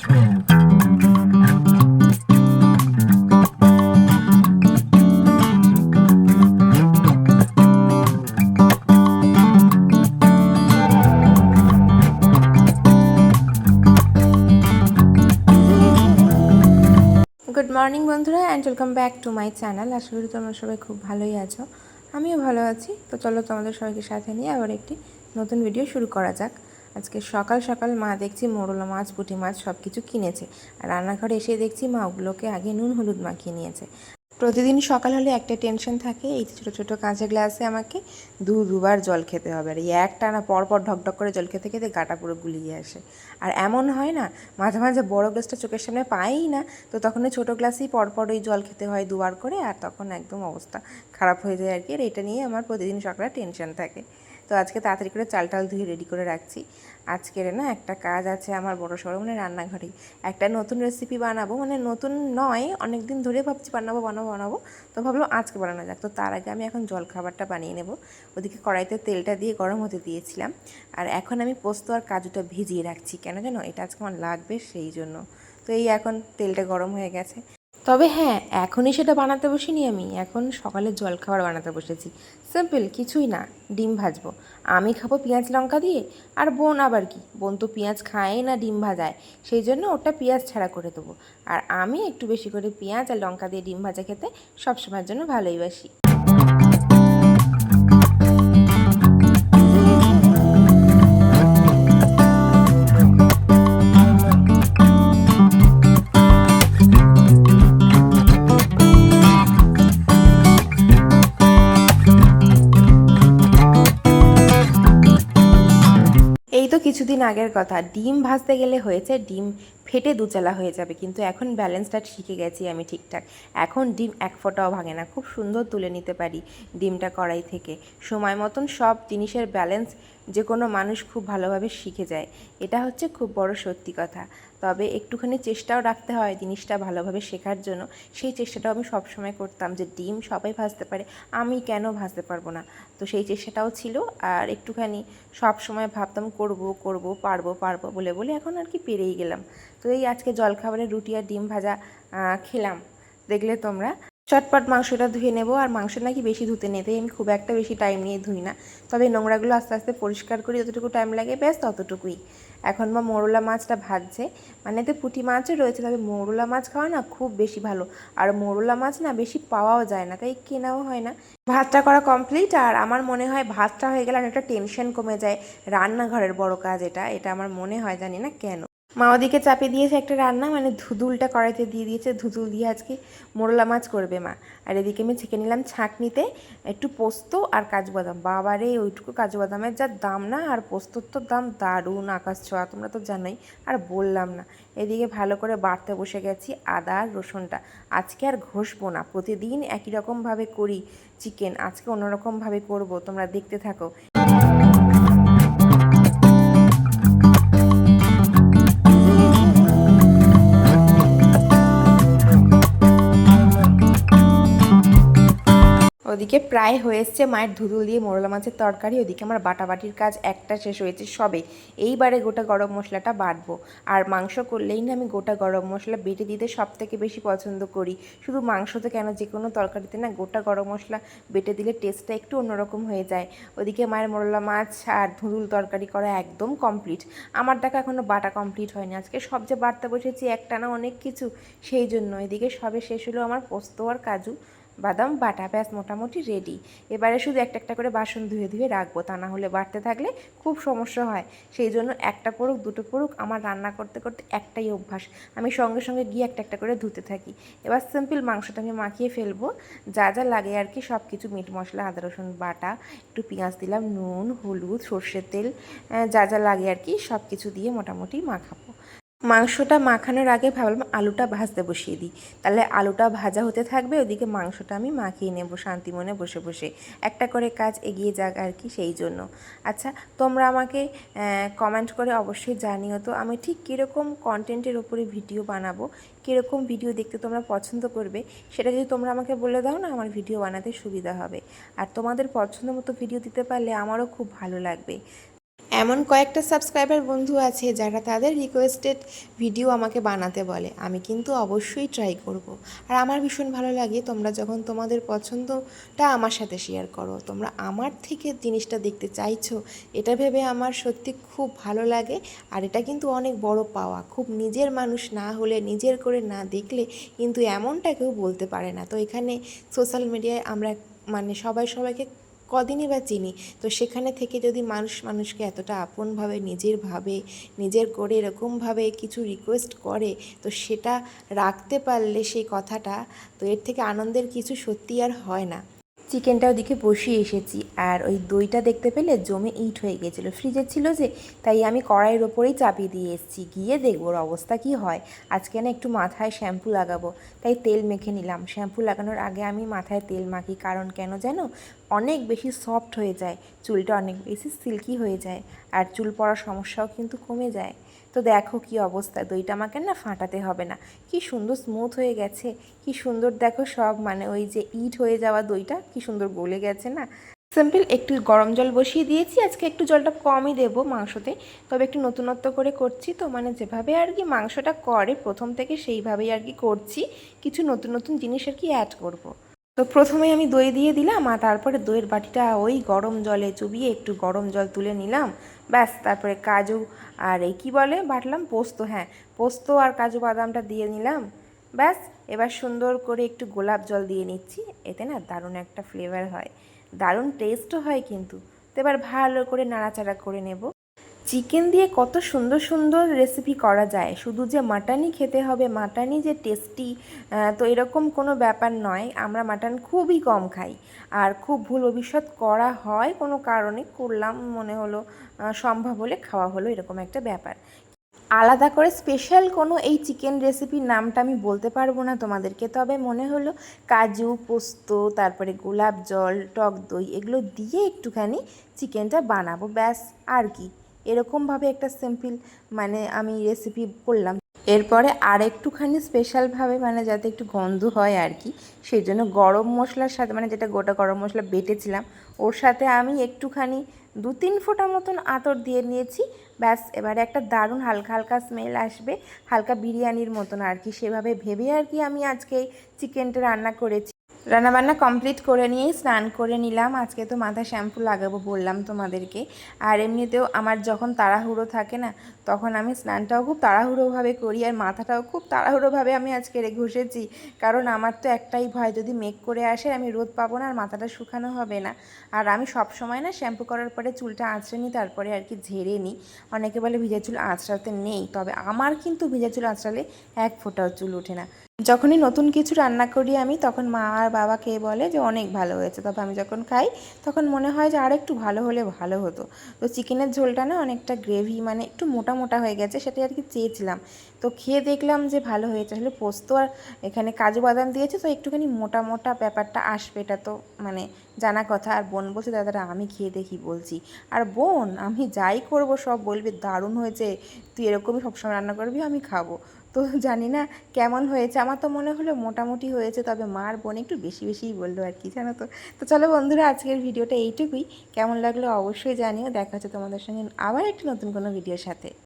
Good morning বন্ধুরা and welcome back to my channel আশা করি তোমরা সবাই খুব ভালোই আছো। আমিও ভালো আছি। তো চলো তোমাদের সবাইকে সাথে নিয়ে আবার একটি নতুন ভিডিও শুরু করা যাক। আজকে সকাল সকাল মা দেখছি মোরলা মাছ, পুঁটি মাছ সব কিছু কিনেছে। আর রান্নাঘরে এসে দেখছি মা ওগুলোকে আগে নুন হলুদ মাখিয়ে নিয়েছে। প্রতিদিন সকাল হলে একটা টেনশন থাকে, এই ছোটো ছোটো কাঁচের গ্লাসে আমাকে দু দুবার জল খেতে হবে। আর এই একটা না পরপর ঢকঢক করে জল খেতে খেতে গাটা পুরো গুলিয়ে আসে। আর এমন হয় না, মাঝে মাঝে বড় গ্লাসটা চোখের সামনে পাই না, তো তখন ওই ছোটো গ্লাসেই পরপর ওই জল খেতে হয় দুবার করে, আর তখন একদম অবস্থা খারাপ হয়ে যায় আর কি। আর এটা নিয়ে আমার প্রতিদিন সকালে টেনশন থাকে। তো আজকে তাড়াতাড়ি করে চাল টাল ধুয়ে রেডি করে রাখছি। আজকের না একটা কাজ আছে আমার বড় সড়ো মানে রান্নাঘরেই একটা নতুন রেসিপি বানাবো মানে নতুন নয় অনেক দিন ধরে ভাবছি বানাবো বানাবো বানাবো। তো ভাবলাম আজকে বানানো যাক। তো তার আগে আমি এখন জল খাবারটা বানিয়ে নেব। ওদিকে কড়াইতে তেলটা দিয়ে গরম হতে দিয়েছিলাম। আর এখন আমি পোস্ত আর কাজুটা ভিজিয়ে রাখছি। কেন জানো? এটা আজকে আমার লাগবে সেই জন্য। তো এই এখন তেলটা গরম হয়ে গেছে। তবে হ্যাঁ এখনই সেটা বানাতে বসিনি আমি। এখন সকালে জলখাবার বানাতে বসেছি। সিম্পল কিছুই না। ডিম ভাজবো। আমি খাব পেঁয়াজ লঙ্কা দিয়ে, আর বোন আবার কি? বোন তো পেঁয়াজ খায় না, ডিম ভাজায়। সেই জন্য ওটা পেঁয়াজ ছাড়া করে দেবো। আর আমি একটু বেশি করে পেঁয়াজ আর লঙ্কা দিয়ে ডিম ভাজা খেতে সবসময়ের জন্য ভালোই তো কিছুদিন আগের কথা। ডিম ভাজতে গেলে হয়েছে ডিম ফেটে দুচালা হয়ে যাবে, কিন্তু এখন ব্যালেন্সটা শিখে গেছি আমি ঠিকঠাক। এখন ডিম এক ফোঁটাও ভাঙে না, খুব সুন্দর তুলে নিতে পারি ডিমটা কড়াই থেকে। সময় মতন সব জিনিসের ব্যালেন্স যে কোনো মানুষ খুব ভালোভাবে শিখে যায়। এটা হচ্ছে খুব বড় সত্যি কথা। তবে একটুখানি চেষ্টাও রাখতে হয় জিনিসটা ভালোভাবে শেখার জন্য। সেই চেষ্টাটাও আমি সবসময় করতাম যে ডিম সবাই ভাজতে পারে, আমি কেন ভাজতে পারব না? তো সেই চেষ্টাটাও ছিল আর একটুখানি সব সময় ভাবতাম করব করব, পারব পারব বলে বলে এখন আর কি পেরেই গেলাম। তো এই আজকে জলখাবারে রুটি আর ডিম ভাজা খেলাম। দেখলে তোমরা চটপট মাংসটা ধুয়ে নেব, আর মাংস নাকি বেশি ধুতে নেই, তাই আমি খুব একটা বেশি টাইম নিয়ে ধুই না। তবে নোংরাগুলো আস্তে আস্তে পরিষ্কার করি, যতটুকু টাইম লাগে, ব্যাস ততটুকুই। এখন মা মোরলা মাছটা ভাজছে মানে তো পুঁটি মাছও রয়েছে, তবে মোরলা মাছ খাওয়া না খুব বেশি ভালো। আর মোরলা মাছ না বেশি পাওয়াও যায় না, তাই কেনাও হয় না। ভাতটা করা কমপ্লিট আর আমার মনে হয় ভাতটা হয়ে গেলে অনেকটা টেনশন কমে যায়। রান্নাঘরের বড় কাজ এটা এটা আমার মনে হয়, জানি না কেন। মা ওদিকে চাপিয়ে দিয়েছে একটা রান্না মানে ধুদুলটা কড়াইতে দিয়ে দিয়েছে ধুদুল দিয়ে আজকে মোরলা মাছ করবে মা। আর এদিকে আমি ছেঁকে নিলাম ছাঁকনিতে একটু পোস্ত আর কাজু বাদাম। বাবারে, ওইটুকু কাজু বাদামের যা দাম না, আর পোস্তর তো দাম দারুণ, আকাশ ছোঁয়া, তোমরা তো জানোই, আর বললাম না। এদিকে ভালো করে বাড়তে বসে গেছি আদা আর রসুনটা। আজকে আর ঘষবো না, প্রতিদিন একই রকমভাবে করি চিকেন, আজকে অন্যরকমভাবে করব, তোমরা দেখতে থাকো। ওদিকে প্রায় হয়ে এসছে মায়ের ধুদুল দিয়ে মোরলা মাছের তরকারি, ওদিকে আমার বাটাবাটির কাজ একটা শেষ হয়েছে সবে। এইবারে গোটা গরম মশলাটা বাটবো। আর মাংস করলেই না আমি গোটা গরম মশলা বেটে দিতে সব থেকে বেশি পছন্দ করি। শুধু মাংসতে কেন যে কোনো তরকারিতে না গোটা গরম মশলা বেটে দিলে টেস্টটা একটু অন্যরকম হয়ে যায়। ওদিকে মায়ের মোরলা মাছ আর ধুদুল তরকারি করা একদম কমপ্লিট আমার দেখা এখনও বাটা কমপ্লিট হয়নি। আজকে সব যে বাড়তে বসেছি একটা না অনেক কিছু, সেই জন্য। এদিকে সবে শেষ হলো আমার পোস্ত আর কাজু। বাদাম, বাটা ব্যাস মোটামুটি রেডি এবারে শুধু একটা একটা করে বাসন ধুয়ে ধুয়ে রাখব, তা না হলে বাড়তে থাকলে খুব সমস্যা হয়। সেই জন্য একটা পড়ুক দুটো পড়ুক আমার রান্না করতে করতে একটাই অভ্যাস। আমি সঙ্গে সঙ্গে গিয়ে একটা একটা করে ধুতে থাকি। এবার সিম্পল মাংসটা আমি মাখিয়ে ফেলব। যা যা লাগে আর কি সব কিছু মিট মশলা, আদা, রসুন, বাটা, একটু পেঁয়াজ দিলাম, নুন, হলুদ, সর্ষের তেল যা যা লাগে আর কি সব কিছু দিয়ে মোটামুটি মাখাবো। মাংসটা মাখানোর আগে ভাবলাম আলুটা ভাজতে বসিয়ে দিই। তাহলে আলুটা ভাজা হতে থাকবে, ওদিকে মাংসটা আমি মাখিয়ে নেব শান্তি মনে বসে বসে। একটা করে কাজ এগিয়ে যাক আর কি সেই জন্য। আচ্ছা তোমরা আমাকে কমেন্ট করে অবশ্যই জানিও তো, আমি ঠিক কীরকম কন্টেন্টের ওপরে ভিডিও বানাবো, কীরকম ভিডিও দেখতে তোমরা পছন্দ করবে, সেটা যদি তোমরা আমাকে বলে দাও না, আমার ভিডিও বানাতে সুবিধা হবে। আর তোমাদের পছন্দ মতো ভিডিও দিতে পারলে আমারও খুব ভালো লাগবে। এমন কয়েকটা সাবস্ক্রাইবার বন্ধু আছে যারা তাদের রিকোয়েস্টেড ভিডিও আমাকে বানাতে বলে। আমি কিন্তু অবশ্যই ট্রাই করব। আর আমার ভীষণ ভালো লাগে তোমরা যখন তোমাদের পছন্দটা আমার সাথে শেয়ার করো, তোমরা আমার থেকে জিনিসটা দেখতে চাইছো, এটা ভেবে আমার সত্যি খুব ভালো লাগে। আর এটা কিন্তু অনেক বড় পাওয়া। খুব নিজের মানুষ না হলে, নিজের করে না দেখলে কিন্তু এমনটা কেউ বলতে পারে না। তো এখানে সোশ্যাল মিডিয়ায় আমরা মানে সবাই সবাইকে কদিনই বা চিনি। তো সেখানে থেকে যদি মানুষ, মানুষকে এতটা আপনভাবে, নিজের ভাবে, নিজের করে এরকমভাবে কিছু রিকোয়েস্ট করে, তো সেটা রাখতে পারলে সেই কথাটা, তো এর থেকে আনন্দের কিছু সত্যি আর হয় না। চিকেনটা ওদিকে বসিয়ে এসেছি। আর ওই দইটা দেখতে পেলে জমে ইট হয়ে গেছিল। ফ্রিজে ছিল যে, তাই আমি কড়াইয়ের ওপরেই চাপিয়ে দিয়ে এসেছি। গিয়ে দেখব ওর অবস্থা কি হয়। আজকে না একটু মাথায় শ্যাম্পু লাগাবো। তাই তেল মেখে নিলাম। শ্যাম্পু লাগানোর আগে আমি মাথায় তেল মাখি। কারণ কেন যেন অনেক বেশি সফট হয়ে যায়। চুলটা অনেক বেশি সিল্কি হয়ে যায়। আর চুল পড়ার সমস্যাও কিন্তু কমে যায়। তো দেখো কি অবস্থা, দইটা আমাকে না ফাটাতে হবে না কি সুন্দর স্মুথ হয়ে গেছে, কি সুন্দর দেখো সব মানে ওই যে ইট হয়ে যাওয়া দইটা, কি সুন্দর গলে গেছে না সিম্পল একটু গরম জল বসিয়ে দিয়েছি, আজকে একটু জলটা কমই দেবো মাংসতে, তবে একটু নতুনত্ব করে করছি তো মানে যেভাবে আর কি মাংসটা করে, প্রথম থেকে সেইভাবেই আর কি করছি, কিছু নতুন নতুন জিনিস আর কি অ্যাড করব। তো প্রথমে আমি দই দিয়ে দিলাম আর তারপরে দইয়ের বাটিটা ওই গরম জলে চুবিয়ে একটু গরম জল তুলে নিলাম। ব্যাস, তারপরে কাজু আর এই কী বলে? বাটলাম পোস্ত হ্যাঁ পোস্ত আর কাজু বাদামটা দিয়ে নিলাম। ব্যাস, এবার সুন্দর করে একটু গোলাপ জল দিয়ে নিচ্ছি, এতে না দারুণ একটা ফ্লেভার হয়। দারুণ টেস্টও হয় কিন্তু। তো এবার ভালো করে নাড়াচাড়া করে নেব। চিকেন দিয়ে কত সুন্দর সুন্দর রেসিপি করা যায়। শুধু যে মাটনই খেতে হবে মাটনই যে টেস্টি তো এরকম কোনো ব্যাপার নয়। আমরা মাটন খুবই কম খাই। আর খুব ভুল ভবিষ্যৎ করা হয় কোনো কারণে, করলাম মনে হলো সম্ভব হলে খাওয়া হলো এরকম একটা ব্যাপার। আলাদা করে স্পেশাল কোনো এই চিকেন রেসিপির নামটা আমি বলতে পারব না তোমাদেরকে। তবে মনে হলো কাজু, পোস্ত, তারপরে গোলাপ জল, টক দই, এগুলো দিয়ে একটুখানি চিকেনটা বানাবো। ব্যাস, আর কি। এরকমভাবে একটা সিম্পল মানে আমি রেসিপি করলাম। এরপরে আর একটুখানি স্পেশালভাবে মানে যাতে একটু গন্ধ হয় আর কি সেই জন্য গরম মশলার সাথে মানে যেটা গোটা গরম মশলা বেটেছিলাম, ওর সাথে আমি একটুখানি দু তিন ফোঁটা মতন আতর দিয়ে নিয়েছি। ব্যাস, এবারে একটা দারুণ হালকা হালকা স্মেল আসবে, হালকা বিরিয়ানির মতন আর কি সেভাবে ভেবে আর কি আমি আজকে চিকেনটা রান্না করেছি। রান্নাবান্না কমপ্লিট করে নিয়েই স্নান করে নিলাম। আজকে তো মাথা শ্যাম্পু লাগাবো বললাম তোমাদেরকে। আর এমনিতেও আমার যখন তাড়াহুড়ো থাকে না, তখন আমি স্নানটাও খুব তাড়াহুড়োভাবে করি আর মাথাটাও খুব তাড়াহুড়োভাবে আমি আজকে ঘষেছি। কারণ আমার তো একটাই ভয়, যদি মেক করে আসে আমি রোদ পাবো না আর মাথাটা শুকানো হবে না। আর আমি সব সময় না শ্যাম্পু করার পরে চুলটা আঁচড়ে নিই, তারপরে আর কি ঝেড়ে নিই। অনেকে বলে ভিজা চুল আঁচড়াতে নেই, তবে আমার কিন্তু ভিজা চুল আঁচড়ালে এক ফোঁটাও চুল ওঠে না। যখনই নতুন কিছু রান্না করি আমি, তখন মা আর বাবা খেয়ে বলে যে অনেক ভালো হয়েছে। তবে আমি যখন খাই, তখন মনে হয় যে আর একটু ভালো হলে ভালো হতো। তো চিকেনের ঝোলটা না অনেকটা গ্রেভি মানে একটু মোটা মোটা হয়ে গেছে, সেটাই আর কি চেয়েছিলাম। তো খেয়ে দেখলাম যে ভালো হয়েছে। আসলে পোস্ত আর এখানে কাজু বাদাম দিয়েছে, তো একটুখানি মোটা মোটা ব্যাপারটা আসবে, এটা তো মানে জানা কথা। আর বোন বলছে, দাদারা, আমি খেয়ে দেখি, বলছি। আর বোন, আমি যাই করব, সব বলবে, দারুণ হয়েছে, তুই এরকমই সবসময় রান্না করবি, আমি খাব। তো জানি না কেমন হয়েছে। আমার তো মনে হলো মোটামুটি হয়েছে, তবে মার বোন একটু বেশি বেশিই বলল আর কি, জানো তো। তো চলো বন্ধুরা, আজকের ভিডিওটা এইটুকুই। কেমন লাগল অবশ্যই জানিও। দেখা হচ্ছে তোমাদের সঙ্গে আবার একটি নতুন কোনো ভিডিওর সাথে।